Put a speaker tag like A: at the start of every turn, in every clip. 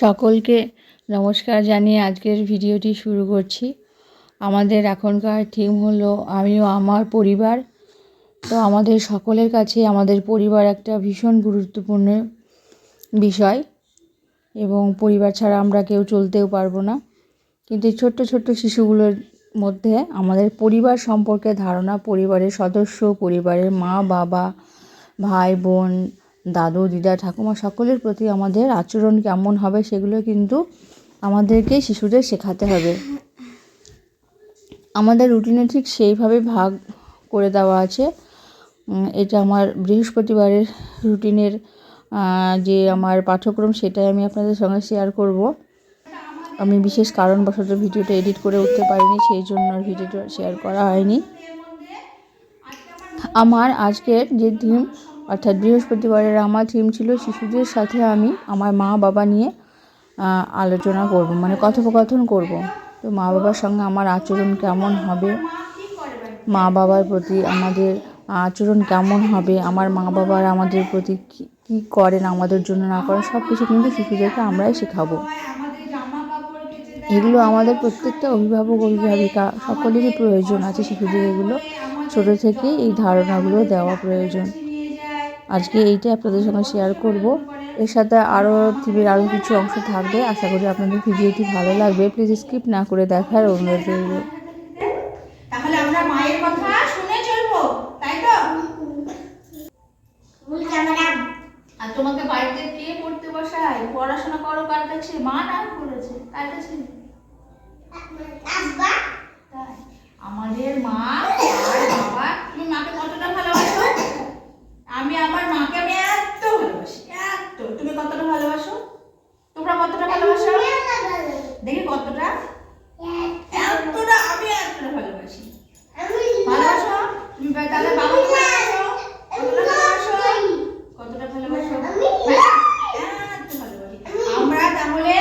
A: সকলকে নমস্কার জানিয়ে আজকের ভিডিওটি শুরু করছি। আমাদের এখনকার থিম হলো আমি ও আমার পরিবার। তো আমাদের সকলের কাছে আমাদের পরিবার একটা ভীষণ গুরুত্বপূর্ণ বিষয় এবং পরিবার ছাড়া আমরা কেউ চলতেও পারব না। কিন্তু এই ছোট্ট ছোট্ট শিশুগুলোর মধ্যে আমাদের পরিবার সম্পর্কে ধারণা পরিবারের সদস্য, পরিবারের মা, বাবা, ভাই, বোন দাদু, দিদা, ঠাকুমা সকলের প্রতি আমাদের আচরণ কেমন হবে সেগুলো কিন্তু আমাদেরকে শিশুদের শেখাতে হবে। আমাদের রুটিনে ঠিক সেইভাবে ভাগ করে দেওয়া আছে। এটা আমার বৃহস্পতিবারের রুটিনের যে আমার পাঠ্যক্রম সেটাই আমি আপনাদের সঙ্গে শেয়ার করব। আমি বিশেষ কারণবশত ভিডিওটা এডিট করে উঠতে পারিনি, সেই জন্য ভিডিওটা শেয়ার করা হয়নি। আমার আজকের যে থিম অর্থাৎ বৃহস্পতিবারের আমার থিম ছিল শিশুদের সাথে আমি আমার মা বাবা নিয়ে আলোচনা করব মানে কথোপকথন করব। তো মা বাবার সঙ্গে আমার আচরণ কেমন হবে? মা বাবার প্রতি আমাদের আচরণ কেমন হবে? আমার মা বাবার আমাদের প্রতি কী করেন? আমাদের জন্য না করেন? সব কিছু কিন্তু শিশুদেরকে আমরাই শেখাবো। এগুলো আমাদের প্রত্যেকটা অভিভাবক, অভিভাবিকা সকলেরই প্রয়োজন আছে। শিশুদের এগুলো ছোটো থেকেই এই ধারণাগুলো দেওয়া প্রয়োজন। আজকে এইটাই আপনাদের সঙ্গে শেয়ার করব। এর সাথে আরও টিভির আরও কিছু অংশ থাকবে। আশা করি আপনাদের ভিডিওটি ভালো লাগবে। প্লিজ স্কিপ না করে দেখার অনুরোধ রইল।
B: তাহলে আমরা মায়ের কথা শুনে চলবো তাই তো? আর তোমাকে বাড়িতে কে পড়তে বসায়? পড়াশোনা করো কার কাছে মা না করেছে কার কাছে আমাদের মা আর বাবা তুমি মাকে কতটা ভালোবাসো? আমি আমার মাকে আমি এত ভালোবাসি এত। তুমি কতটা ভালোবাসো? তোমরা কতটা ভালোবাসো? দেখি কতটা। এতটা আমি এতটা ভালোবাসি। ভালোবাসো? তুমি তাহলে বাবাকে ভালোবাসো? কতটা ভালোবাসো কতটা ভালোবাসো হ্যাঁ, এত ভালোবাসি আমরা তাহলে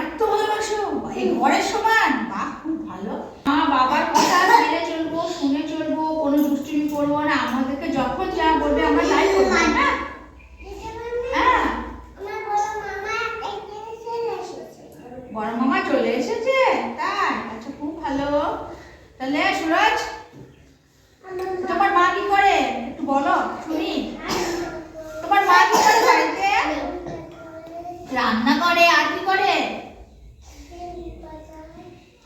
B: এত ভালোবাসো এই ঘরের সমান বাহ খুব ভালো মা বাবার কথা মেনে চলবো শুনে চলবো কোনো দুষ্টুমি করব না আমাদেরকে যখন যা বলবে আমরা তাই করব না হ্যাঁ বড় মামা চলে এসেছে তাই আচ্ছা খুব ভালো তাহলে সুরজ তোমার মা কি করে একটু বলো শুনি তোমার মা কি করে বাড়িতে রান্না করে আর কি করে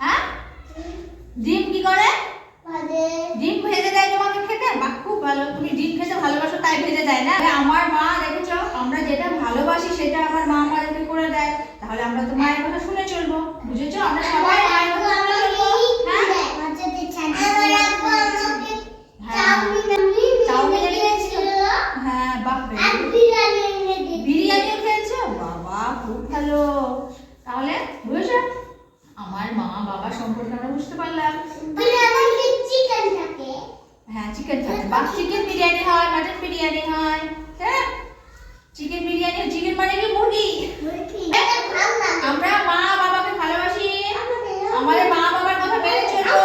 B: হ্যাঁ ডিম কি করে ডিম ভেজে দেয় তোমাকে খেতে বাহ খুব ভালো তুমি ডিম খেতে ভালোবাসো তাই ভেজে দেয় না আরে আমার মা দেখেছ আমরা যেটা ভালোবাসি সেটা আমার মা আমাদেরকে করে দেয় তাহলে আমরা তো মায়ের কথা শুনে চলবো বুঝেছ আমরা সবাই মায়ের কথা শুনে চলবো হ্যাঁ চাউমিন এনে দিয়েছিল হ্যাঁ বাহ বিরিয়ানিও খেয়েছো বাবা খুব ভালো তাহলে বুঝেছ আমার মা বাবা সম্পর্কে আমরা বুঝতে পারলাম হ্যাঁ চিকেন থাকে বা চিকেন বিরিয়ানি হয় মাটন বিরিয়ানি হয় হ্যাঁ চিকেন বিরিয়ানি চিকেন মানে কি মুরগি আমরা মা বাবাকে ভালোবাসি আমাদের মা বাবার কথা মেনে চলবো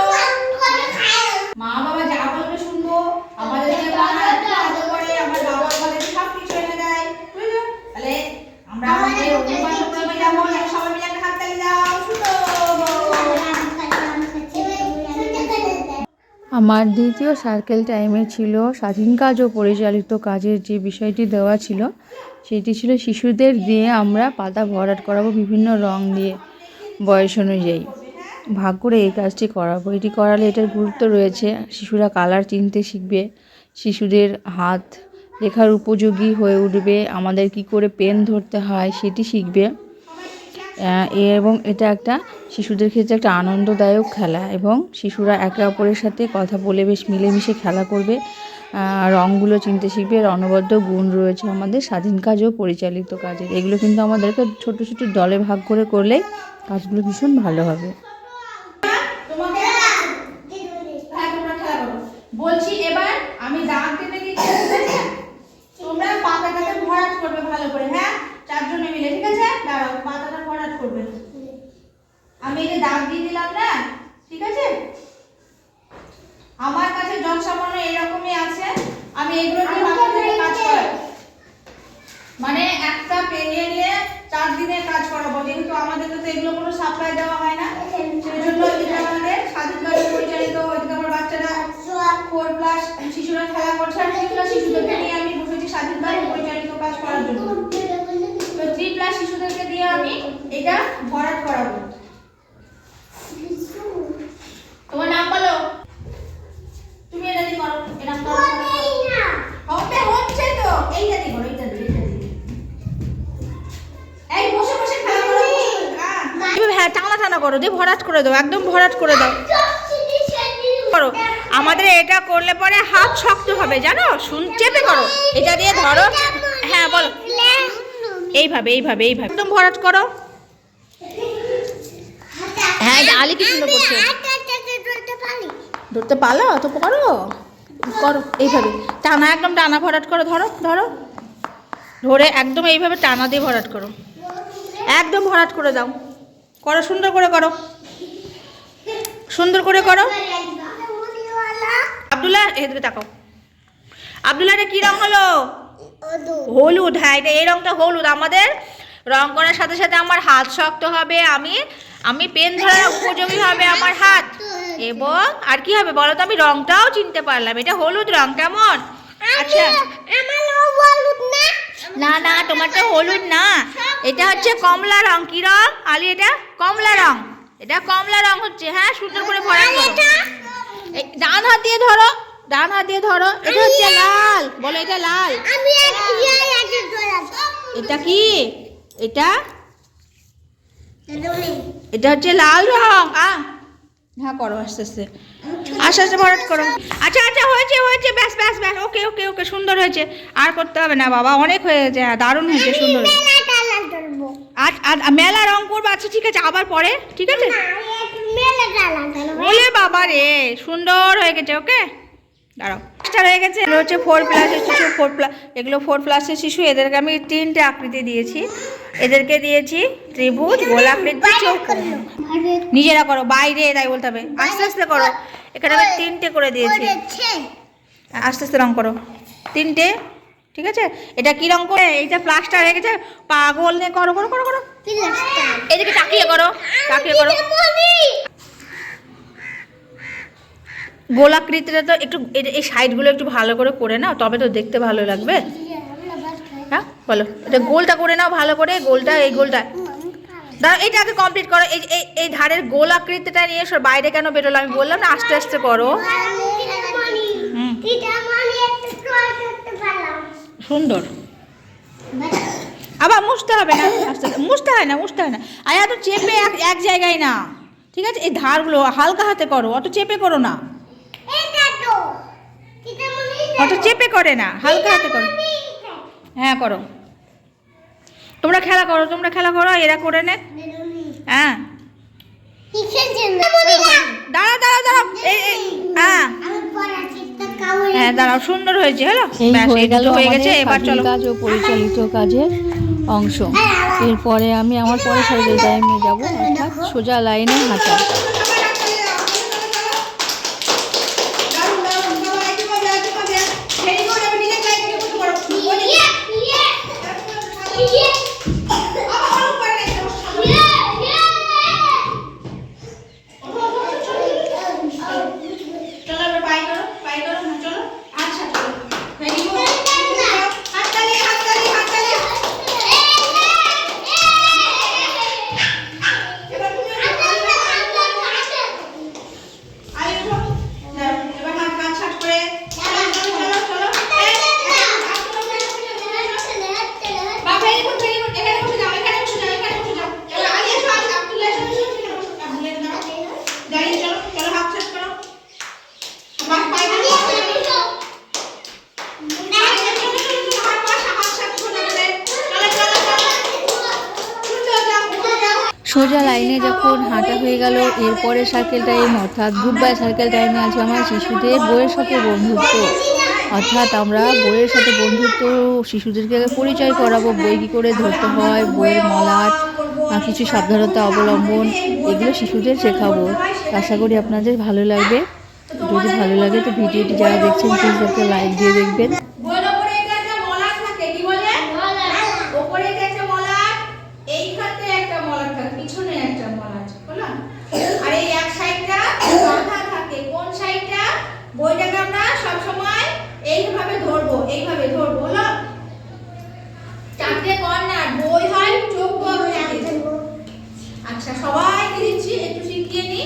B: মা বাবা যা বলবে শুনব আমাদেরকে মা এত আদর করে আমার বাবা আমাদের সব কিছু এনে দেয় বুঝলো তাহলে আমরা আমাদের অভিভাবকরা যাব সবাই মিলে একটা হাততালি দাও শুনো
A: আমার দ্বিতীয় সার্কেল টাইমে ছিল স্বাধীন কাজ ও পরিচালিত কাজের যে বিষয়টি দেওয়া ছিল, সেটি ছিল শিশুদের দিয়ে আমরা পাতা ভরাট করাবো বিভিন্ন রং দিয়ে বয়স অনুযায়ী। ভাগ করে এই কাজটি করাবো। এটি করালে এটার গুরুত্ব রয়েছে, শিশুরা কালার চিনতে শিখবে, শিশুদের হাত লেখার উপযোগী হয়ে উঠবে, আমাদের কি করে পেন ধরতে হয় সেটি শিখবে। এবং এটা একটা শিশুদের ক্ষেত্রে একটা আনন্দদায়ক খেলা এবং শিশুরা একে অপরের সাথে কথা বলে বেশ মিলেমিশে খেলা করবে। রঙগুলো চিনতে শিখবে, এর অনবদ্য গুণ রয়েছে আমাদের স্বাধীন কাজ ও পরিচালিত কাজের। এগুলো কিন্তু আমাদেরকে ছোট ছোট দলে ভাগ করে করলে কাজগুলো ভীষণ ভালো হবে
B: তোমাকে হ্যাঁ তোমরা খেলা করো বলছি এবার আমি দাগ দেবে দিচ্ছি ঠিক আছে তোমরা পাতাটাতে ভরাট করবে ভালো করে হ্যাঁ চারজনে মিলে ঠিক আছে দাঁড়াও পাতাটা ভরাট করবে আমি এই যে দাগ দিয়ে দিলাম না ঠিক আছে আমার কাছে জল সামান্য এরকমই আছে আমি এগুলো দিয়ে বাকি থেকে কাজ করাই মানে একটা পেরিয়ে নিয়ে দিনে কাজ করাবো, যেহেতু আমাদের তো এগুলো কোনো সাপ্লাই দেওয়া হয় না। সেই জন্য এটা আমাদের স্বাধীন কাজে পরিচালিত ওইদিকে আমার বাচ্চারা ফোর প্লাস শিশুরা খেলা করছে, আর প্লাস শিশুদেরকে নিয়ে আমি বসেছি স্বাধীন কাজে পরিচালিত কাজ করার জন্য। তো থ্রি প্লাস শিশুদেরকে দিয়ে আমি এটা ভরাট করাবো। তোমার নাম বলো। তুমি এটা দিয়ে করো? এই হ্যাঁ টানা টানা করো, দিয়ে ভরাট করে দাও, একদম ভরাট করে দাও। করো। আমাদের এটা করলে পরে হাত শক্ত হবে, জানো? শুন, চেপে করো। এটা দিয়ে ধরো। হ্যাঁ বলো। এইভাবে এইভাবে এইভাবে। একদম ভরাট করো। হ্যাঁ আলি কি সুন্দর করছে। ধরতে পারল? তো করো? করো, এইভাবে। টানা, একদম টানা ভরাট করো, ধরো ধরো। ধরে একদম এইভাবে টানা দিয়ে ভরাট করো। একদম ভরাট করে দাও। করো সুন্দর করে করো। সুন্দর করে করো। আব্দুল্লাহ এদিকে তাকাও। আব্দুল্লাহ এটা কি রং হলো? হলুদ। হ্যাঁ এটা এই রংটা হলুদ। আমাদের রং করার সাথে সাথে আমার হাত শক্ত হবে আমি আমি পেন ধরার উপযোগী হবে আমার হাত। এবং আর কি হবে বলো তো আমি রংটাও চিনতে পারলাম। এটা হলুদ রং কেমন? আচ্ছা। না। না না তোমারটা হলুদ না। এটা হচ্ছে কমলা রং। কি রং? আলি এটা কমলা রং। এটা কমলা রং হচ্ছে হ্যাঁ সুন্দর করে ভরা করো। ডান হাত দিয়ে ধরো ডান হাত দিয়ে ধরো। এটা হচ্ছে লাল বলো এটা লাল। এটা কি? এটা? এটা হচ্ছে লাল রং। আ হ্যাঁ করো আস্তে আস্তে। আস্তে আস্তে ভরাট করো। আচ্ছা আচ্ছা হয়েছে হয়েছে ব্যাস ব্যাস ব্যাস ওকে ওকে ওকে সুন্দর হয়েছে। আর করতে হবে না বাবা অনেক হয়ে গেছে হ্যাঁ দারুণ হয়েছে সুন্দর হয়েছে। আর মেলা রং করব আচ্ছা ঠিক আছে আবার পরে ঠিক আছে? বলে বাবা রে সুন্দর হয়ে গেছে ওকে? দাঁড়াও। স্টার হয়ে গেছে। এগুলো হচ্ছে ফোর প্লাসের শিশু ফোর প্লাস এগুলো ফোর প্লাসের শিশু এদেরকে আমি তিনটে আকৃতি দিয়েছি। এদেরকে দিয়েছি ত্রিভুজ গোলাকৃতি চোখ নিজেরা করো বাইরে তাই বলতে হবে। আস্তে আস্তে করো। এখানে আমি তিনটে করে দিয়েছি। আস্তে আস্তে রং করো। তিনটে ঠিক আছে? এটা কি রং করে? এইটা প্লাস্টার হয়ে গেছে পাগল নিয়ে করো করো করো করো। এদিকে তাকিয়ে করো তাকিয়ে করো। গোলাকৃতিটা তো একটু এই- এই সাইডগুলো একটু ভালো করে করে নাও তবে তো দেখতে ভালো লাগবে। হ্যাঁ বলো। এটা গোলটা করে নাও ভালো করে গোলটা এই গোলটা। দাঁড়া এটা আগে কমপ্লিট করো। এই এই ধারের গোল আকৃতিটা নিয়ে এসো, বাইরে কেন বেরোলো আমি বললাম না, আস্তে আস্তে করো। সুন্দর। আবার মুছতে হবে না মুছতে হয় না, মুছতে হয় না। আর এত চেপে এক জায়গায় না, ঠিক আছে? এই ধারগুলো হালকা হাতে করো, অত চেপে করো না। অত চেপে করে না, হালকা হাতে করো। হ্যাঁ করো। তোমরা খেলা করো তোমরা খেলা করো এরা করে নে। হ্যাঁ। দাঁড়াও এই এই, হ্যাঁ। হ্যাঁ দাঁড়াও সুন্দর হয়েছে হ্যালো
A: হয়ে
B: হয়ে গেছে এবার চলো।
A: কাজ ও পরিচালিত কাজের অংশ। এরপরে আমি আমার পরে সাইকেল টাইমে যাব অর্থাৎ সোজা লাইনে হাঁটা
B: চলো এবার পাই করো পাই করো হ্যাঁ চলো আচ্ছা চলো রেডি গো হাততালি হাততালি হাততালি এবার তুমি আই উঠো যাও, এবার হাত হাত ছাট করে চলো চলো চলো বা ভেরি গুড ভেরি গুড এখানে বসে যাও এখানে বসে যাও এখানে বসে যাও এবার আলি এসো আলি আব্দুল্লাহ এসো এসো এখানে বসো আব্দুল্লাহ দাঁড়াও দাঁড়িয়ে চলো চলো হাত ছাট করো বাহ পাই করো
A: সোজা যখন হাঁটা হয়ে গেল এরপরে সার্কেল টাইম অর্থাৎ বাই সার্কেল টাইমে আছে আমার শিশুদের বইয়ের সাথে বন্ধুত্ব। অর্থাৎ আমরা বইয়ের সাথে বন্ধুত্ব, শিশুদেরকে পরিচয় করাবো, বই কী করে ধরতে হয়, বইয়ের মলাট কিছু সাবধানতা অবলম্বন, এগুলো শিশুদের শেখাবো। আশা করি আপনাদের ভালো লাগবে। যদি ভালো লাগে তো ভিডিওটি যারা দেখছেন প্লিজ একটা লাইক দিয়ে দেখবেন
B: বইয়ের ওপরে এটা একটা মলাট থাকে কি বলে ধরবো এইভাবে ধরবো হলো চারটে কর্নার বই হয় চোখ বড় থাকে। আচ্ছা সবাইকে দিচ্ছি একটু শিখিয়ে নি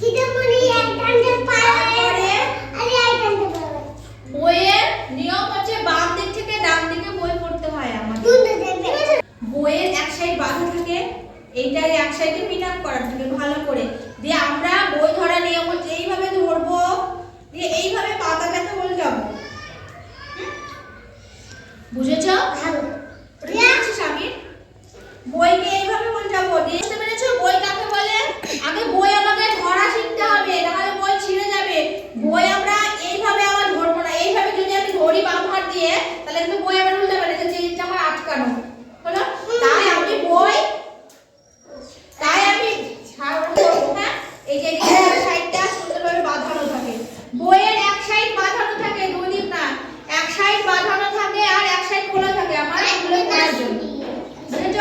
B: তারপরে বইয়ের নিয়ম হচ্ছে বাম দিক থেকে ডান দিকে বই পড়তে হয় আমাদের বইয়ের এক সাইড বাঁধা থাকে এইটার এক সাইডে পিন আপ করা থাকে ভালো করে। দিয়ে আমরা বই ধরা নিয়ম হচ্ছে এইভাবে ধরবো? দিয়ে এইভাবে পাতাটাকে বলে যাব। বুঝেছ বুঝেছিস আমি বইকে এইভাবে বলে যাব দিয়ে বুঝতে পেরেছ বই কাকে বলে আগে বই আমাকে ধরা শিখতে হবে নাহলে বই ছিঁড়ে যাবে বই আমরা এইভাবে আবার ধরবো না এইভাবে যদি আমি ধরি বাম হাত দিয়ে তাহলে কিন্তু বই আবার উল্টে পারে যে জিনিসটা আমার আটকানো হলো তাই আমি বই তাই আমি ছাড় করব হ্যাঁ এই যে এই সাইডটা সুন্দরভাবে বাঁধানো থাকে বইয়ের এক সাইড বাঁধানো থাকে দুদিক না এক সাইড বাঁধানো থাকে আর এক সাইড খোলা থাকে আমার এগুলো করার জন্য বুঝেছ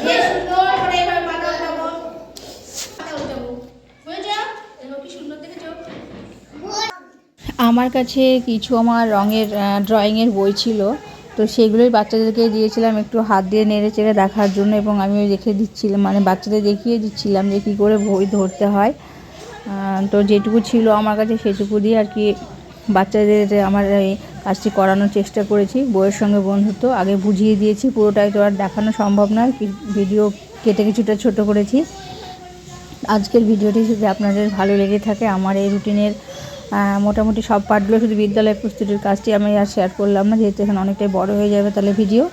B: দিয়ে সুন্দর করে এভাবে বাঁধা যাব বাঁধা যাব বুঝেছ এগুলো কি সুন্দর দেখেছ
A: আমার কাছে কিছু আমার রঙের ড্রয়িংয়ের বই ছিল। তো সেগুলোই বাচ্চাদেরকে দিয়েছিলাম একটু হাত দিয়ে নেড়ে চেড়ে দেখার জন্য এবং আমি দেখে দিচ্ছিলাম মানে বাচ্চাদের দেখিয়ে দিচ্ছিলাম যে কী করে বই ধরতে হয়। তো যেটুকু ছিল আমার কাছে সেটুকু দিয়ে আর কি বাচ্চাদের আমার এই কাজটি করানোর চেষ্টা করেছি, বইয়ের সঙ্গে বন্ধুত্ব। আগে বুঝিয়ে দিয়েছি, পুরোটাই তো আর দেখানো সম্ভব নয় ভিডিও কেটে কিছুটা ছোট করেছি। আজকের ভিডিওটি যদি আপনাদের ভালো লেগে থাকে, আমার এই রুটিনের মোটামুটি সব পার্টগুলো শুধু বিদ্যালয় প্রস্তুতির কাজটি আমি আর শেয়ার করলাম না, যেহেতু এখানে অনেকটাই বড় হয়ে যাবে তাহলে ভিডিও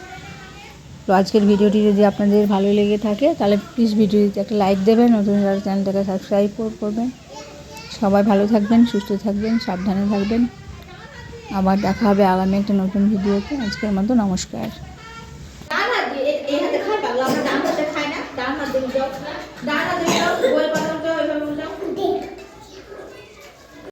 A: তো আজকের ভিডিওটি যদি আপনাদের ভালো লেগে থাকে, তাহলে প্লিজ ভিডিওটিতে একটা লাইক দেবেন, নতুন যারা চ্যানেলটাকে সাবস্ক্রাইব করবেন। সবাই ভালো থাকবেন, সুস্থ থাকবেন, সাবধানে থাকবেন। আবার দেখা হবে আগামী একটা নতুন ভিডিওতে আজকের মতো নমস্কার।